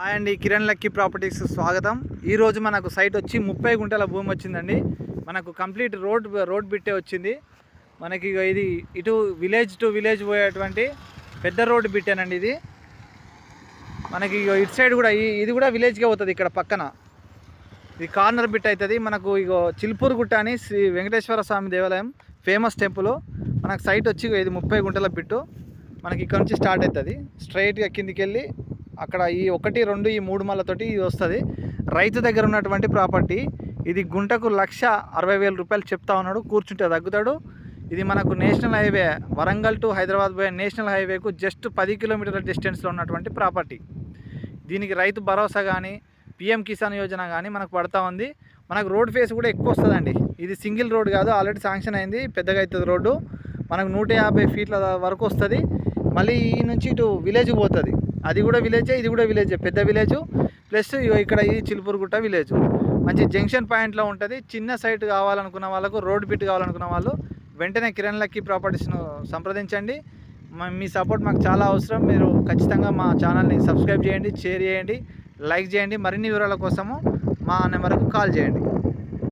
Hi అండి Kiran lucky properties స్వాగతం. ఈరోజు మనకు సైట్ వచ్చి ముప్పై గుంటల భూమి వచ్చిందండి. మనకు కంప్లీట్ రోడ్ రోడ్ బిట్టే వచ్చింది. మనకి ఇగో ఇది ఇటు విలేజ్ టు విలేజ్ పోయేటువంటి పెద్ద రోడ్ బిట్టేనండి ఇది. మనకి ఇగో ఇటు సైడ్ కూడా ఇది కూడా విలేజ్కే పోతుంది ఇక్కడ పక్కన. ఇది కార్నర్ బిట్ అవుతుంది మనకు ఇగో చిల్పూర్ గుట్ట అని శ్రీ వెంకటేశ్వర స్వామి దేవాలయం ఫేమస్ టెంపుల్ మనకు సైట్ వచ్చి ఇగో ఇది ముప్పై గుంటల బిట్టు. మనకి ఇక్కడ నుంచి స్టార్ట్ అవుతుంది స్ట్రైట్గా కిందికి వెళ్ళి అక్కడ ఈ ఒకటి రెండు ఈ మూడు మళ్ళతోటి ఇది వస్తుంది. రైతు దగ్గర ఉన్నటువంటి ప్రాపర్టీ ఇది గుంటకు లక్ష అరవై వేల రూపాయలు చెప్తా ఉన్నాడు కూర్చుంటే తగ్గుతాడు. ఇది మనకు national highway Warangal to Hyderabad పోయే నేషనల్ హైవేకు జస్ట్ పది కిలోమీటర్ల డిస్టెన్స్లో ఉన్నటువంటి ప్రాపర్టీ. దీనికి రైతు భరోసా కానీ పిఎం కిసాన్ యోజన కానీ మనకు పడతా ఉంది. మనకు రోడ్ ఫేస్ కూడా ఎక్కువ వస్తుందండి. ఇది సింగిల్ రోడ్ కాదు ఆల్రెడీ శాంక్షన్ అయింది పెద్దగా అవుతుంది రోడ్డు. మనకు నూట యాభై ఫీట్ల వరకు వస్తుంది. మళ్ళీ ఈ నుంచి ఇటు విలేజ్కి పోతుంది. అది కూడా విలేజే ఇది కూడా విలేజే పెద్ద విలేజ్ ప్లస్ ఇగో ఇక్కడ ఇది చిలుపురుగుట్ట విలేజ్ మంచి జంక్షన్ పాయింట్లో ఉంటుంది. చిన్న సైట్ కావాలనుకున్న వాళ్ళకు రోడ్ బిట్ కావాలనుకున్న వాళ్ళు వెంటనే కిరణ్ లక్కీ ప్రాపర్టీస్ను సంప్రదించండి. మ- మీ సపోర్ట్ మాకు చాలా అవసరం. మీరు ఖచ్చితంగా మా ఛానల్ని సబ్స్క్రైబ్ చేయండి షేర్ చేయండి లైక్ చేయండి. మరిన్ని వివరాల కోసము మా నెంబర్కు కాల్ చేయండి.